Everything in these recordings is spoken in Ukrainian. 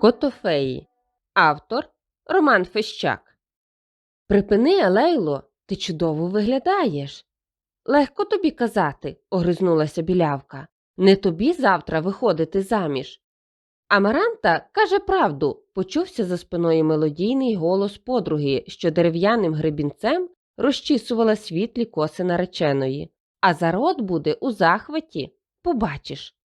Котофеї. Автор Роман Фещак. Припини, Елейло, ти чудово виглядаєш. Легко тобі казати, огризнулася білявка. Не тобі завтра виходити заміж. Амаранта каже правду, почувся за спиною мелодійний голос подруги, що дерев'яним гребінцем розчісувала світлі коси нареченої. А зарод буде у захваті, побачиш.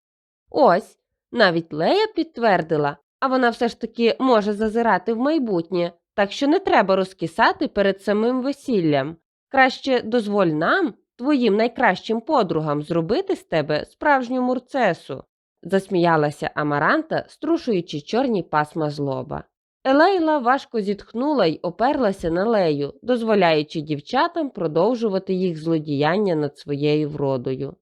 Ось, навіть Лея підтвердила, а вона все ж таки може зазирати в майбутнє, так що не треба розкисати перед самим весіллям. Краще дозволь нам, твоїм найкращим подругам, зробити з тебе справжню мурцесу, засміялася Амаранта, струшуючи чорні пасма злоба. Елейла важко зітхнула й оперлася на лею, дозволяючи дівчатам продовжувати їх злодіяння над своєю вродою.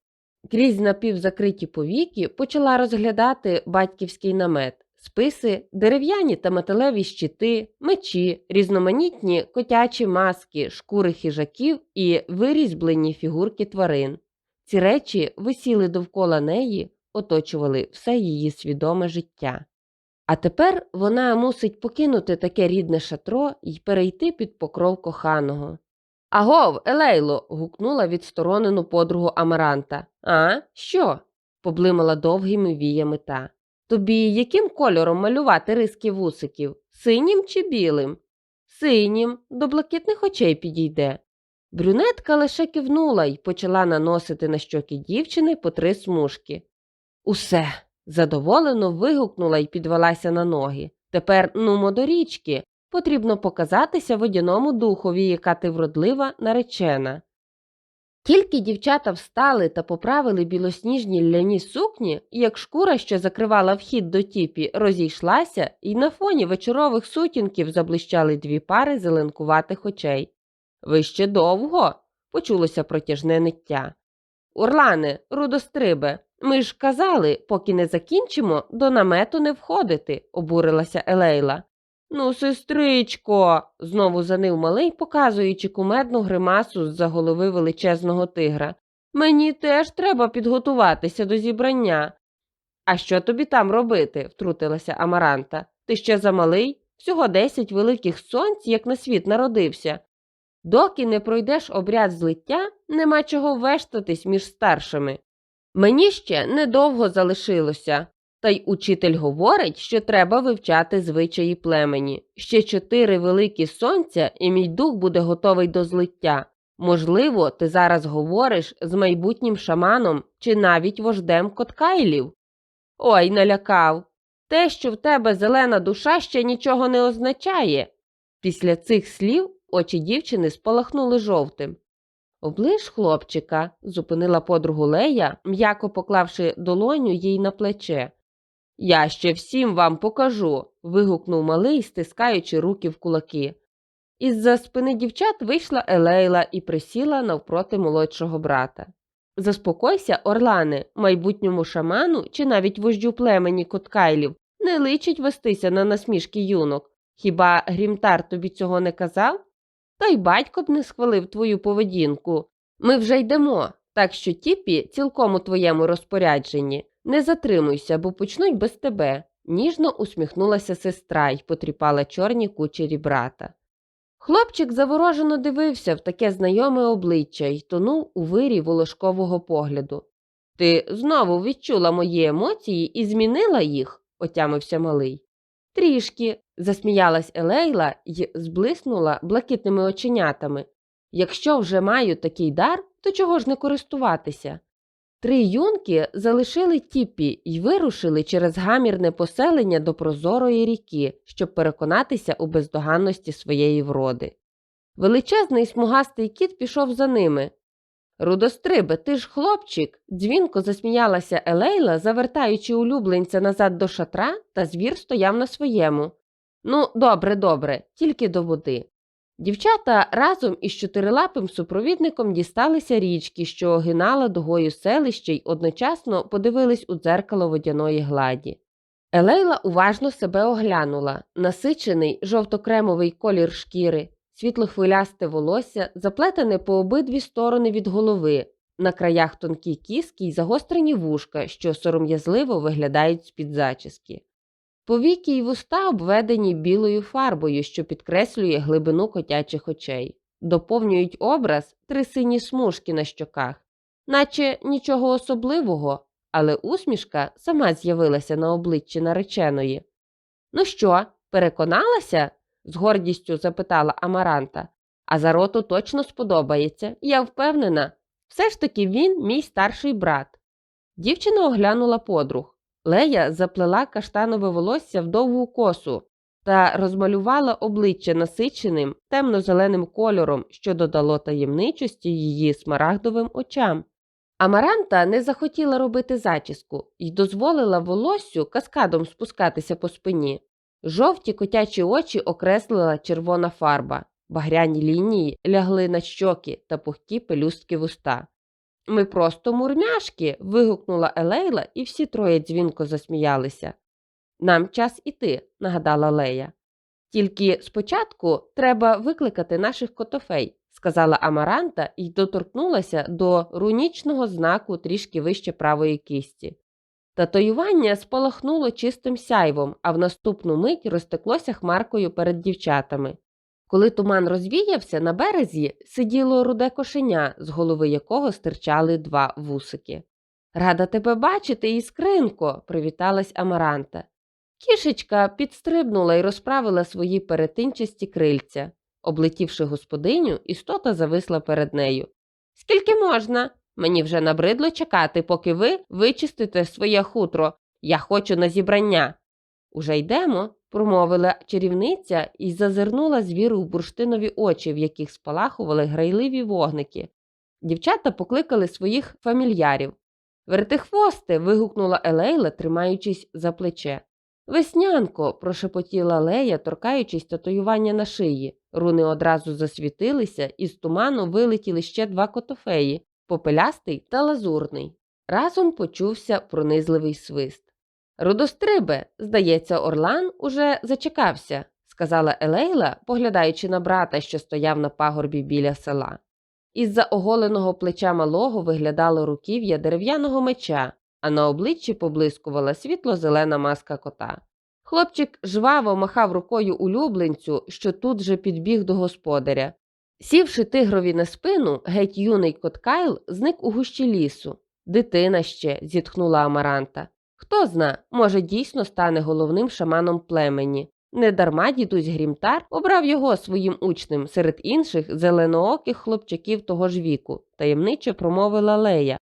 Крізь напівзакриті повіки почала розглядати батьківський намет, списи, дерев'яні та металеві щити, мечі, різноманітні котячі маски, шкури хижаків і вирізблені фігурки тварин. Ці речі висіли довкола неї, оточували все її свідоме життя. А тепер вона мусить покинути таке рідне шатро і перейти під покров коханого. Агов, Елейло. гукнула відсторонену подругу Амаранта. А, що? поблимала довгими віями та. Тобі яким кольором малювати риски вусиків? Синім чи білим? Синім, до блакитних очей підійде. Брюнетка лише кивнула й почала наносити на щоки дівчини по три смужки. Усе, задоволено вигукнула й підвелася на ноги. Тепер нумо до річки. Потрібно показатися водяному духові, яка ти вродлива наречена. Тільки дівчата встали та поправили білосніжні ляні сукні, як шкура, що закривала вхід до тіпі, розійшлася, і на фоні вечорових сутінків заблищали дві пари зеленкуватих очей. Ви ще довго? почулося протяжне ниття. Урлане, рудострибе, ми ж казали, поки не закінчимо, до намету не входити, обурилася Елейла. Ну, сестричко, знову занив малий, показуючи кумедну гримасу з за голови величезного тигра. Мені теж треба підготуватися до зібрання. А що тобі там робити? втрутилася Амаранта. Ти ще замалий? Всього десять великих сонць, як на світ народився. Доки не пройдеш обряд злиття, нема чого вештатись між старшими. Мені ще недовго залишилося, та й учитель говорить, що треба вивчати звичаї племені. Ще чотири великі сонця, і мій дух буде готовий до злиття. Можливо, ти зараз говориш з майбутнім шаманом чи навіть вождем коткайлів. Ой, налякав. Те, що в тебе зелена душа, ще нічого не означає. Після цих слів очі дівчини спалахнули жовтим. Оближ хлопчика, зупинила подругу Лея, м'яко поклавши долоню їй на плече. Я ще всім вам покажу. вигукнув малий, стискаючи руки в кулаки. Із за спини дівчат вийшла Елейла і присіла навпроти молодшого брата. Заспокойся, Орлане, майбутньому шаману чи навіть вождю племені коткайлів не личить вестися на насмішки юнок. Хіба Грімтар тобі цього не казав? Та й батько б не схвалив твою поведінку. Ми вже йдемо, так що тіпі цілком у твоєму розпорядженні. Не затримуйся, бо почнуть без тебе, ніжно усміхнулася сестра й потріпала чорні кучері брата. Хлопчик заворожено дивився в таке знайоме обличчя й тонув у вирі волошкового погляду. Ти знову відчула мої емоції і змінила їх, отямився малий. Трішки, засміялась Елейла й зблиснула блакитними оченятами. Якщо вже маю такий дар, то чого ж не користуватися? Три юнки залишили тіпі й вирушили через гамірне поселення до прозорої ріки, щоб переконатися у бездоганності своєї вроди. Величезний смугастий кіт пішов за ними. Рудострибе, ти ж хлопчик, дзвінко засміялася Елейла, завертаючи улюбленця назад до шатра, та звір стояв на своєму. Ну, добре, добре, тільки до води. Дівчата разом із чотирилапим супровідником дісталися річки, що огинала дугою селище й одночасно подивились у дзеркало водяної гладі. Елейла уважно себе оглянула насичений жовтокремовий колір шкіри, світлохвилясте волосся, заплетене по обидві сторони від голови, на краях тонкі кіски й загострені вушка, що сором'язливо виглядають з-під зачіски. Повіки й вуста обведені білою фарбою, що підкреслює глибину котячих очей. Доповнюють образ три сині смужки на щоках, наче нічого особливого, але усмішка сама з'явилася на обличчі нареченої. Ну що, переконалася? з гордістю запитала Амаранта. А Зароту точно сподобається, я впевнена. Все ж таки він мій старший брат. Дівчина оглянула подруг. Лея заплела каштанове волосся в довгу косу та розмалювала обличчя насиченим темно-зеленим кольором, що додало таємничості її смарагдовим очам. Амаранта не захотіла робити зачіску і дозволила волоссю каскадом спускатися по спині. Жовті котячі очі окреслила червона фарба, багряні лінії лягли на щоки та пухкі пелюстки вуста. Ми просто мурмяшки. вигукнула Елейла, і всі троє дзвінко засміялися. Нам час іти, нагадала Лея. Тільки спочатку треба викликати наших котофей, сказала Амаранта і доторкнулася до рунічного знаку трішки вище правої кисті. Татуювання спалахнуло чистим сяйвом, а в наступну мить розтеклося хмаркою перед дівчатами. Коли туман розвіявся, на березі сиділо руде кошеня, з голови якого стирчали два вусики. Рада тебе бачити, іскринко, привіталась Амаранта. Кішечка підстрибнула і розправила свої перетинчасті крильця. Облетівши господиню, істота зависла перед нею. Скільки можна? Мені вже набридло чекати, поки ви вичистите своє хутро. Я хочу на зібрання. Уже йдемо, промовила чарівниця і зазирнула звіру в бурштинові очі, в яких спалахували грайливі вогники. Дівчата покликали своїх фамільярів. Вертихвости. вигукнула Елейла, тримаючись за плече. Веснянко, прошепотіла Лея, торкаючись татуювання на шиї. Руни одразу засвітилися, і з туману вилетіли ще два котофеї попелястий та лазурний. Разом почувся пронизливий свист. Рудострибе, здається, Орлан уже зачекався, сказала Елейла, поглядаючи на брата, що стояв на пагорбі біля села. Із-за оголеного плеча малого виглядало руків'я дерев'яного меча, а на обличчі поблискувала світло-зелена маска кота. Хлопчик жваво махав рукою улюбленцю, що тут же підбіг до господаря. Сівши тигрові на спину, геть юний кот Кайл зник у гущі лісу. Дитина ще, зітхнула Амаранта. Хто зна, може, дійсно стане головним шаманом племені. Недарма дідусь Грімтар обрав його своїм учнем серед інших зеленооких хлопчаків того ж віку, таємниче промовила Лея.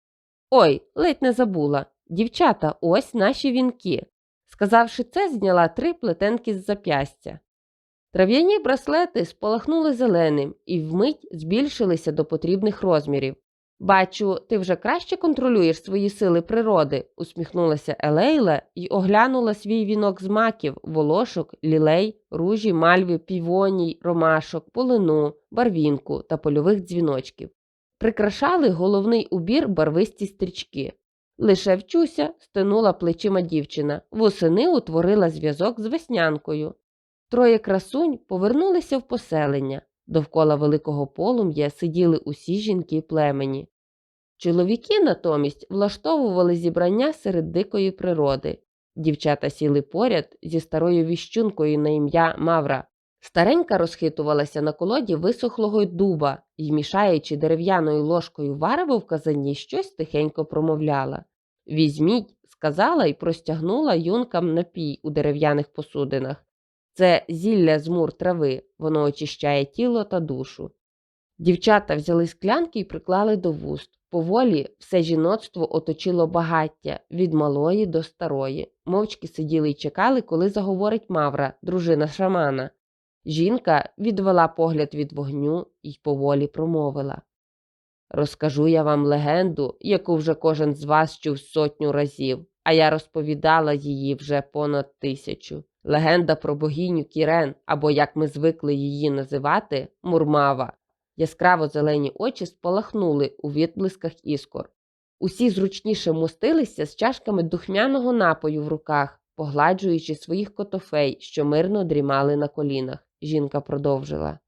Ой, ледь не забула. Дівчата, ось наші вінки. Сказавши це, зняла три плетенки з зап'ястя. Трав'яні браслети спалахнули зеленим і вмить збільшилися до потрібних розмірів. Бачу, ти вже краще контролюєш свої сили природи, усміхнулася Елейла і оглянула свій вінок з маків, волошок, лілей, ружі, мальви, півоній, ромашок, полину, барвінку та польових дзвіночків. Прикрашали головний убір барвисті стрічки. Лише вчуся, стинула плечима дівчина, восени утворила зв'язок з веснянкою. Троє красунь повернулися в поселення. Довкола великого полум'я сиділи усі жінки племені. Чоловіки натомість влаштовували зібрання серед дикої природи. Дівчата сіли поряд зі старою віщункою на ім'я Мавра. Старенька розхитувалася на колоді висохлого дуба і, мішаючи дерев'яною ложкою варево в казані, щось тихенько промовляла. Візьміть, сказала і простягнула юнкам напій у дерев'яних посудинах. Це зілля з мур трави, воно очищає тіло та душу. Дівчата взяли склянки і приклали до вуст. Поволі все жіноцтво оточило багаття від малої до старої. Мовчки сиділи й чекали, коли заговорить Мавра, дружина шамана. Жінка відвела погляд від вогню і поволі промовила Розкажу я вам легенду, яку вже кожен з вас чув сотню разів, а я розповідала її вже понад тисячу. Легенда про богиню Кірен, або, як ми звикли її називати, Мурмава. Яскраво зелені очі спалахнули у відблисках іскор. Усі зручніше мостилися з чашками духмяного напою в руках, погладжуючи своїх котофей, що мирно дрімали на колінах. Жінка продовжила.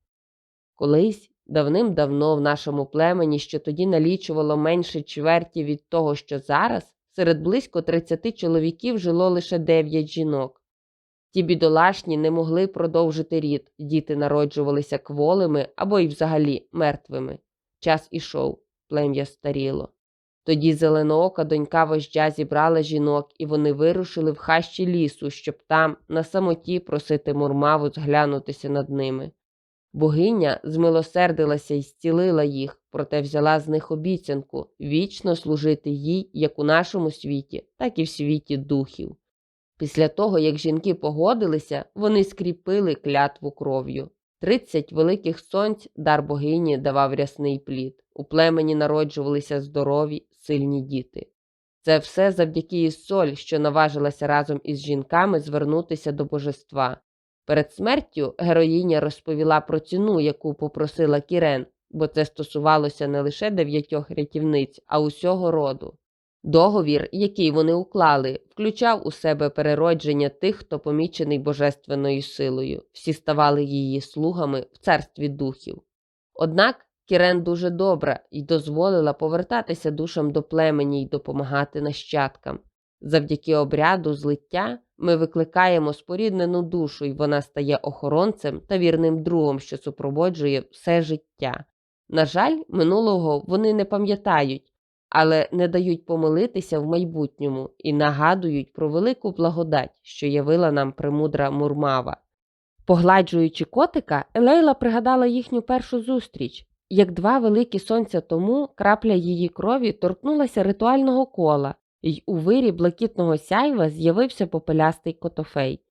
Колись, давним-давно в нашому племені, що тоді налічувало менше чверті від того, що зараз, серед близько 30 чоловіків жило лише 9 жінок. Ті бідолашні не могли продовжити рід, діти народжувалися кволими або й взагалі мертвими. Час ішов, плем'я старіло. Тоді зеленоока донька вождя зібрала жінок, і вони вирушили в хащі лісу, щоб там, на самоті, просити мурмаву зглянутися над ними. Богиня змилосердилася і зцілила їх, проте взяла з них обіцянку вічно служити їй як у нашому світі, так і в світі духів. Після того, як жінки погодилися, вони скріпили клятву кров'ю. Тридцять великих сонць дар богині давав рясний плід. У племені народжувалися здорові, сильні діти. Це все завдяки Іссоль, що наважилася разом із жінками звернутися до божества. Перед смертю героїня розповіла про ціну, яку попросила Кірен, бо це стосувалося не лише дев'ятьох рятівниць, а усього роду. Договір, який вони уклали, включав у себе переродження тих, хто помічений божественною силою, всі ставали її слугами в царстві духів. Однак Кірен дуже добра і дозволила повертатися душам до племені й допомагати нащадкам. Завдяки обряду злиття ми викликаємо споріднену душу, і вона стає охоронцем та вірним другом, що супроводжує все життя. На жаль, минулого вони не пам'ятають, але не дають помилитися в майбутньому і нагадують про велику благодать, що явила нам премудра Мурмава. Погладжуючи котика, Елейла пригадала їхню першу зустріч. Як два великі сонця тому крапля її крові торкнулася ритуального кола, й у вирі блакитного сяйва з'явився попелястий котофей.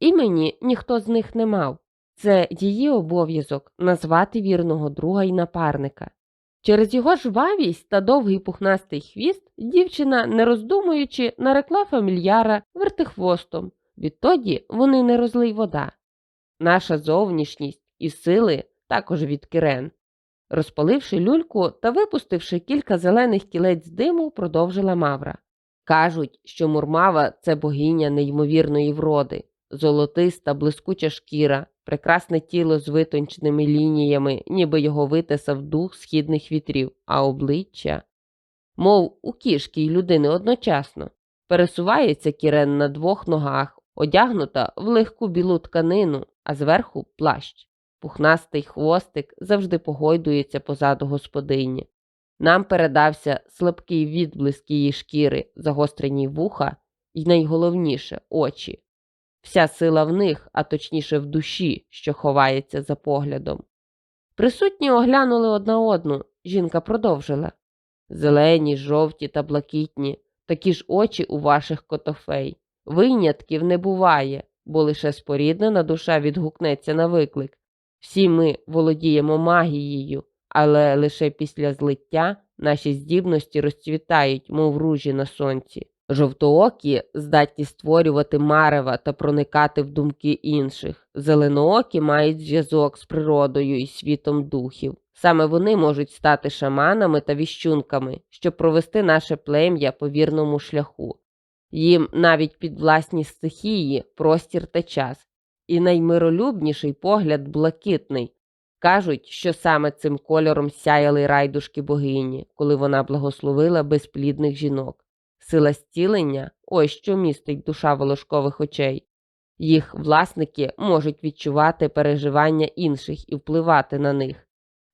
Імені ніхто з них не мав. Це її обов'язок назвати вірного друга й напарника. Через його жвавість та довгий пухнастий хвіст дівчина, не роздумуючи, нарекла фамільяра вертихвостом. Відтоді вони не розлий вода. Наша зовнішність і сили також від Кирен. Розпаливши люльку та випустивши кілька зелених кілець диму, продовжила Мавра. Кажуть, що Мурмава це богиня неймовірної вроди, золотиста, блискуча шкіра, прекрасне тіло з витонченими лініями, ніби його витисав дух східних вітрів, а обличчя, мов у кішки й людини одночасно, пересувається кірен на двох ногах, одягнута в легку білу тканину, а зверху плащ. Пухнастий хвостик завжди погойдується позаду господині. Нам передався слабкий відблиск її шкіри, загострені вуха і найголовніше очі. Вся сила в них, а точніше в душі, що ховається за поглядом. Присутні оглянули одна одну, жінка продовжила зелені, жовті та блакитні, такі ж очі у ваших котофей. Винятків не буває, бо лише споріднена душа відгукнеться на виклик. Всі ми володіємо магією, але лише після злиття наші здібності розцвітають, мов ружі на сонці. Жовтоокі здатні створювати марева та проникати в думки інших. Зеленоокі мають зв'язок з природою і світом духів. Саме вони можуть стати шаманами та віщунками, щоб провести наше плем'я по вірному шляху. Їм навіть під власні стихії, простір та час, і наймиролюбніший погляд блакитний. Кажуть, що саме цим кольором сяяли райдушки богині, коли вона благословила безплідних жінок. Сила зцілення ось що містить душа волошкових очей. Їх власники можуть відчувати переживання інших і впливати на них.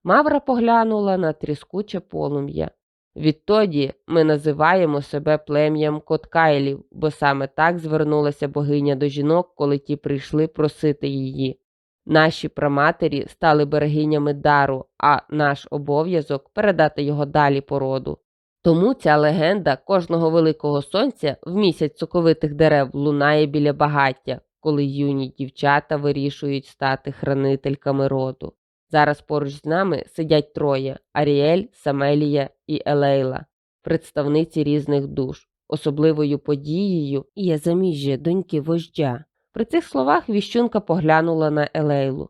Мавра поглянула на тріскуче полум'я. Відтоді ми називаємо себе плем'ям Коткайлів, бо саме так звернулася богиня до жінок, коли ті прийшли просити її. Наші праматері стали берегинями дару, а наш обов'язок передати його далі по роду. Тому ця легенда кожного великого сонця в місяць соковитих дерев лунає біля багаття, коли юні дівчата вирішують стати хранительками роду. Зараз поруч з нами сидять троє Аріель, Самелія і Елейла, представниці різних душ. Особливою подією є заміжжя доньки вождя. При цих словах віщунка поглянула на Елейлу.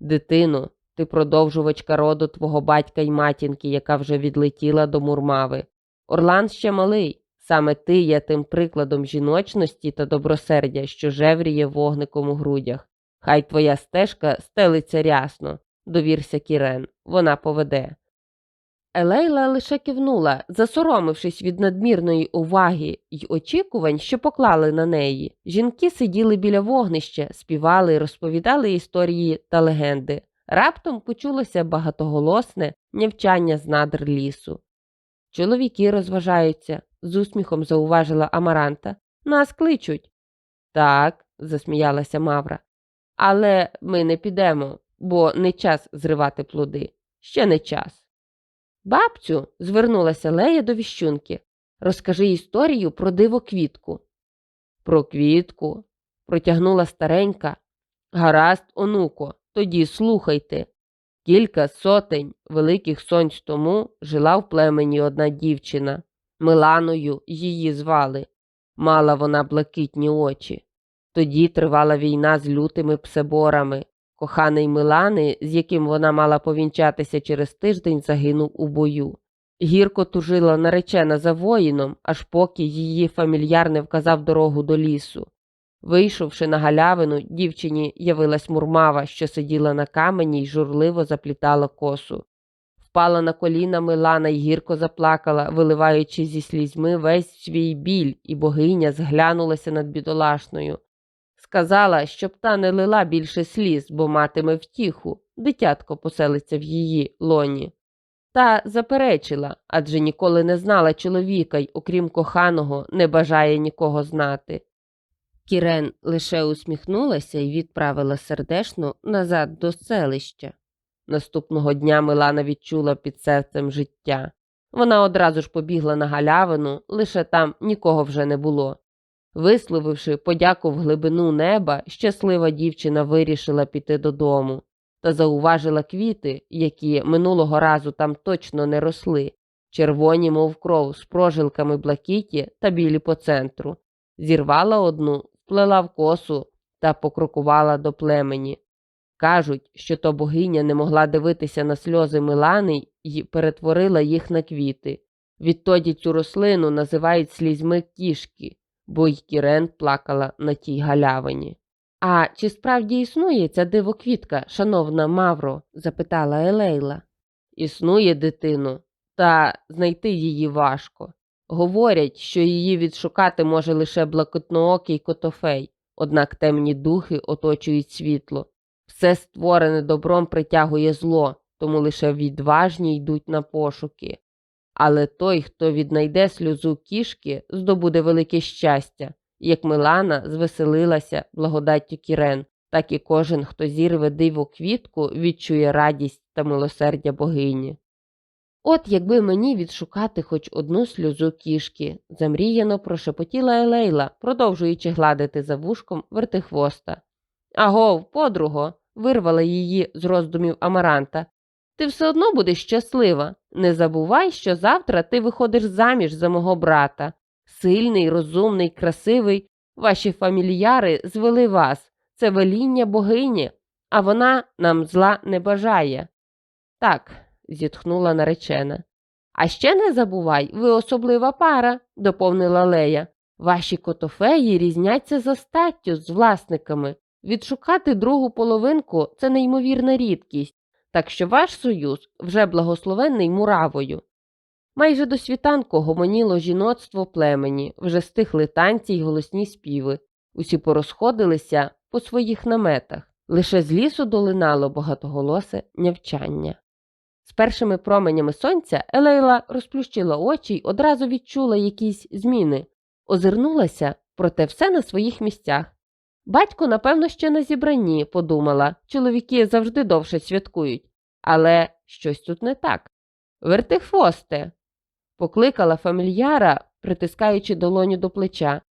Дитино, ти продовжувачка роду твого батька й матінки, яка вже відлетіла до мурмави. Орлан ще малий, саме ти є тим прикладом жіночності та добросердя, що жевріє вогником у грудях. Хай твоя стежка стелиться рясно, довірся Кірен, вона поведе. Елейла лише кивнула, засоромившись від надмірної уваги й очікувань, що поклали на неї. Жінки сиділи біля вогнища, співали розповідали історії та легенди. Раптом почулося багатоголосне нявчання з надр лісу. Чоловіки розважаються, з усміхом зауважила Амаранта. Нас кличуть. Так, засміялася Мавра. Але ми не підемо, бо не час зривати плоди. Ще не час. Бабцю, звернулася Лея до віщунки. Розкажи історію про диво квітку. Про квітку, протягнула старенька. Гаразд, онуко, тоді слухайте. Кілька сотень великих сонць тому жила в племені одна дівчина. Миланою її звали. Мала вона блакитні очі. Тоді тривала війна з лютими псеборами. Коханий Милани, з яким вона мала повінчатися через тиждень, загинув у бою. Гірко тужила наречена за воїном, аж поки її фамільяр не вказав дорогу до лісу. Вийшовши на галявину, дівчині явилась мурмава, що сиділа на камені й журливо заплітала косу. Впала на коліна Милана й гірко заплакала, виливаючи зі слізьми весь свій біль, і богиня зглянулася над бідолашною. Сказала, щоб та не лила більше сліз, бо матиме втіху, дитятко поселиться в її лоні. Та заперечила, адже ніколи не знала чоловіка й, окрім коханого, не бажає нікого знати. Кірен лише усміхнулася і відправила сердешну назад до селища. Наступного дня Милана відчула під серцем життя. Вона одразу ж побігла на галявину, лише там нікого вже не було. Висловивши подяку в глибину неба, щаслива дівчина вирішила піти додому та зауважила квіти, які минулого разу там точно не росли, червоні, мов кров, з прожилками блакиті та білі по центру. Зірвала одну, вплела в косу та покрокувала до племені. Кажуть, що то богиня не могла дивитися на сльози Милани і перетворила їх на квіти. Відтоді цю рослину називають слізьми кішки, бо й Кірен плакала на тій галявині. А чи справді існує ця дивоквітка, шановна Мавро? запитала Елейла. Існує, дитино, та знайти її важко. Говорять, що її відшукати може лише блакитноокий котофей, однак темні духи оточують світло. Все створене добром притягує зло, тому лише відважні йдуть на пошуки. Але той, хто віднайде сльозу кішки, здобуде велике щастя, як Милана звеселилася благодаттю Кірен, так і кожен, хто зірве диво квітку, відчує радість та милосердя богині. От якби мені відшукати хоч одну сльозу кішки, замріяно прошепотіла Елейла, продовжуючи гладити за вушком вертихвоста. Агов, подруго, вирвала її з роздумів Амаранта. Ти все одно будеш щаслива. Не забувай, що завтра ти виходиш заміж за мого брата. Сильний, розумний, красивий. Ваші фамільяри звели вас. Це веління богині, а вона нам зла не бажає. Так, зітхнула наречена. А ще не забувай, ви особлива пара, доповнила Лея. Ваші котофеї різняться за статтю з власниками. Відшукати другу половинку це неймовірна рідкість, так що ваш союз вже благословенний муравою. Майже до світанку гомоніло жіноцтво племені, вже стихли танці й голосні співи. Усі порозходилися по своїх наметах. Лише з лісу долинало багатоголосе нявчання. З першими променями сонця Елейла розплющила очі й одразу відчула якісь зміни. Озирнулася, проте все на своїх місцях. Батько, напевно, ще на зібранні, подумала, чоловіки завжди довше святкують. Але щось тут не так. Вертихвосте. покликала фамільяра, притискаючи долоню до плеча.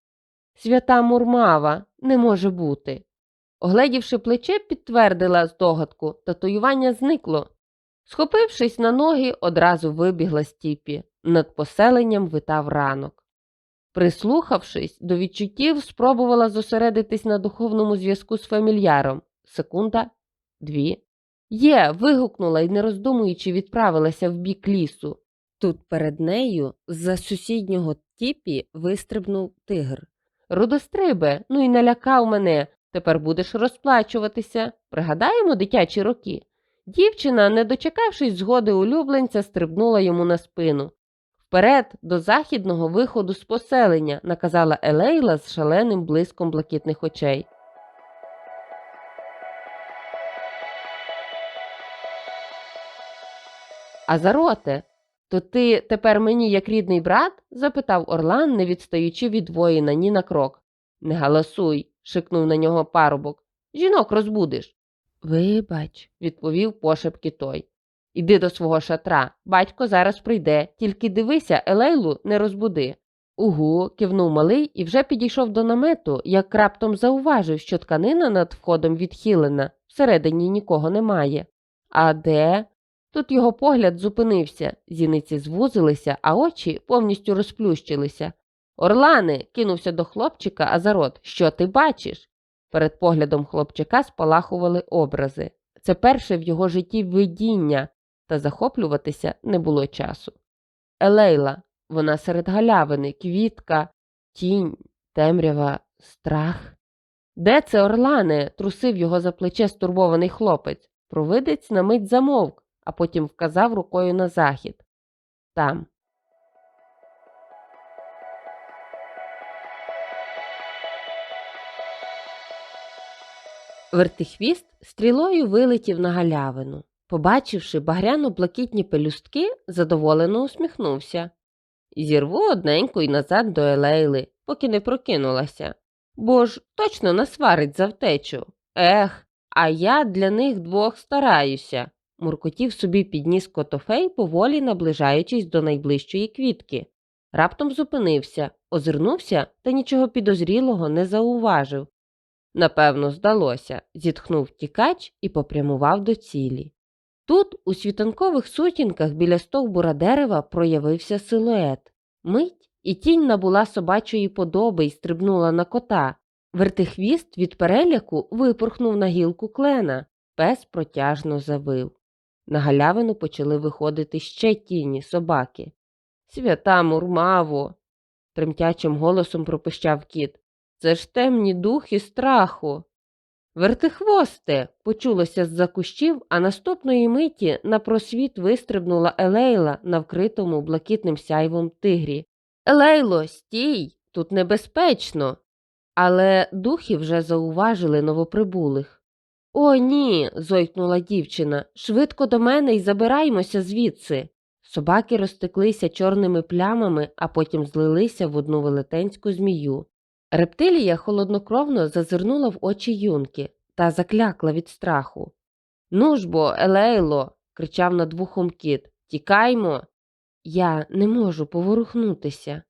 Свята мурмава, не може бути. Огледівши плече, підтвердила здогадку, татуювання зникло. Схопившись на ноги, одразу вибігла з тіпі. Над поселенням витав ранок. Прислухавшись до відчуттів, спробувала зосередитись на духовному зв'язку з фамільяром. Секунда, дві. Є. вигукнула і, не роздумуючи, відправилася в бік лісу. Тут перед нею з-за сусіднього тіпі вистрибнув тигр. Рудострибе, ну і налякав мене. Тепер будеш розплачуватися. Пригадаємо дитячі роки. Дівчина, не дочекавшись згоди улюбленця, стрибнула йому на спину. Вперед до західного виходу з поселення, наказала Елейла з шаленим блиском блакитних очей. Азароте, то ти тепер мені як рідний брат? запитав Орлан, не відстаючи від воїна ні на крок. Не галасуй, шикнув на нього парубок. Жінок розбудиш. Вибач, відповів пошепки той. Іди до свого шатра, батько зараз прийде, тільки дивися, Елейлу не розбуди. Угу, кивнув малий і вже підійшов до намету, як раптом зауважив, що тканина над входом відхилена, всередині нікого немає. А де? Тут його погляд зупинився, зіниці звузилися, а очі повністю розплющилися. Орлане, кинувся до хлопчика Азарот. Що ти бачиш? Перед поглядом хлопчика спалахували образи. Це перше в його житті видіння, та захоплюватися не було часу. Елейла, вона серед галявини, квітка, тінь, темрява, страх. Де це Орлане? трусив його за плече стурбований хлопець. Провидець на мить замовк, а потім вказав рукою на захід. Там. Вертихвіст стрілою вилетів на галявину. Побачивши багряно-блакитні пелюстки, задоволено усміхнувся. Зірву одненьку й назад до Елейли, поки не прокинулася. Бо ж точно насварить за втечу. Ех, а я для них двох стараюся, муркотів собі підніс котофей, поволі наближаючись до найближчої квітки. Раптом зупинився, озирнувся та нічого підозрілого не зауважив. Напевно, здалося, зітхнув тікач і попрямував до цілі. Тут, у світанкових сутінках біля стовбура дерева, проявився силует. Мить і тінь набула собачої подоби і стрибнула на кота. Вертихвіст від переляку випорхнув на гілку клена. Пес протяжно завив. На галявину почали виходити ще тіні собаки. Свята мурмаво. тремтячим голосом пропищав кіт. Це ж темні духи страху. Вертихвосте. почулося з-за кущів, а наступної миті на просвіт вистрибнула Елейла на вкритому блакитним сяйвом тигрі. Елейло, стій, тут небезпечно. Але духи вже зауважили новоприбулих. О, ні. зойкнула дівчина. Швидко до мене і забираймося звідси. Собаки розтеклися чорними плямами, а потім злилися в одну велетенську змію. Рептилія холоднокровно зазирнула в очі юнки та заклякла від страху. Ну ж бо, Елейло, кричав над вухом кіт, тікаймо. Я не можу поворухнутися.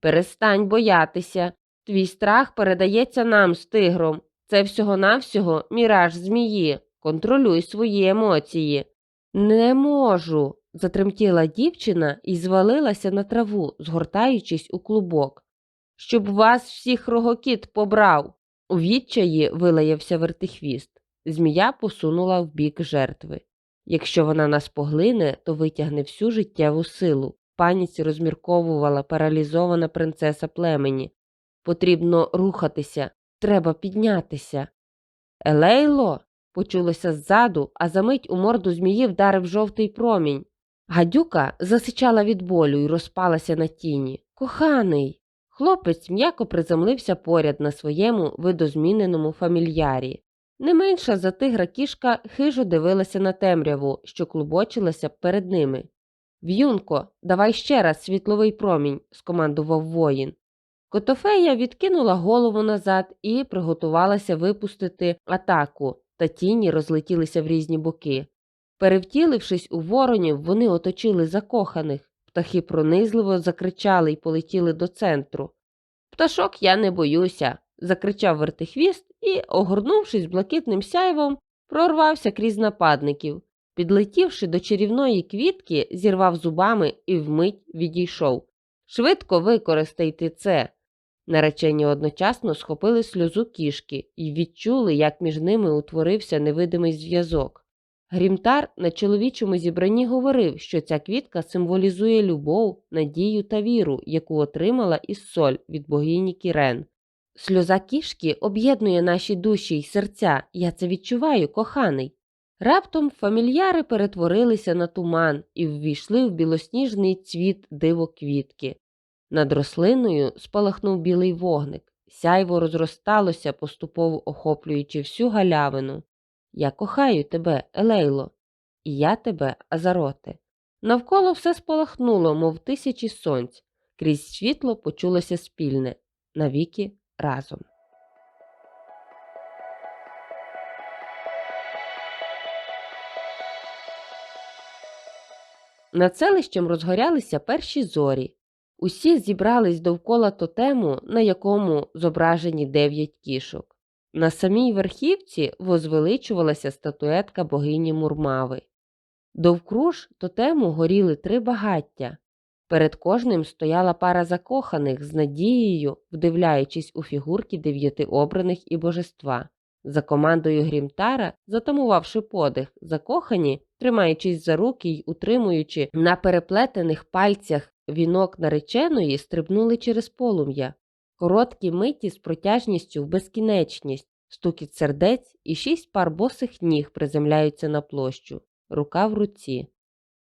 Перестань боятися. Твій страх передається нам з тигром. Це всього-навсього міраж змії. Контролюй свої емоції. Не можу, затремтіла дівчина і звалилася на траву, згортаючись у клубок. Щоб вас всіх рогокіт побрав. У відчаї вилаявся вертихвіст. Змія посунула в бік жертви. Якщо вона нас поглине, то витягне всю життєву силу. Паніці розмірковувала паралізована принцеса племені. Потрібно рухатися, треба піднятися. Елейло. почулося ззаду, а за мить у морду змії вдарив жовтий промінь. Гадюка засичала від болю і розпалася на тіні. Коханий. Хлопець м'яко приземлився поряд на своєму видозміненому фамільярі. Не менша за тигра кішка хижо дивилася на темряву, що клубочилася перед ними. В'юнко, давай ще раз світловий промінь, скомандував воїн. Котофея відкинула голову назад і приготувалася випустити атаку, та тіні розлетілися в різні боки. Перевтілившись у воронів, вони оточили закоханих. Птахи пронизливо закричали й полетіли до центру. Пташок я не боюся, закричав вертихвіст і, огорнувшись блакитним сяйвом, прорвався крізь нападників. Підлетівши до чарівної квітки, зірвав зубами і вмить відійшов. Швидко використайте це. Наречені одночасно схопили сльозу кішки і відчули, як між ними утворився невидимий зв'язок. Грімтар на чоловічому зібранні говорив, що ця квітка символізує любов, надію та віру, яку отримала із соль від богині Кірен. Сльоза кішки об'єднує наші душі й серця, я це відчуваю, коханий. Раптом фамільяри перетворилися на туман і ввійшли в білосніжний цвіт дивоквітки. Над рослиною спалахнув білий вогник, сяйво розросталося, поступово охоплюючи всю галявину. Я кохаю тебе, Елейло, і я тебе, Азароте. Навколо все спалахнуло, мов тисячі сонць, крізь світло почулося спільне навіки разом. Над селищем розгорялися перші зорі. Усі зібрались довкола тотему, на якому зображені дев'ять кішок. На самій верхівці возвеличувалася статуетка богині Мурмави. Довкруж тотему горіли три багаття. Перед кожним стояла пара закоханих з надією, вдивляючись у фігурки дев'яти обраних і божества. За командою Грімтара, затамувавши подих, закохані, тримаючись за руки й утримуючи на переплетених пальцях вінок нареченої, стрибнули через полум'я. Короткі миті з протяжністю в безкінечність, стукіт сердець і шість пар босих ніг приземляються на площу, рука в руці.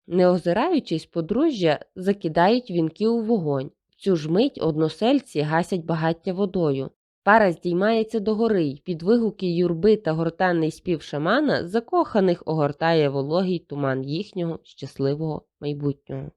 Не озираючись, подружжя закидають вінки у вогонь. В цю ж мить односельці гасять багаття водою. Пара здіймається догори й під вигуки юрби та гортанний спів шамана закоханих огортає вологий туман їхнього щасливого майбутнього.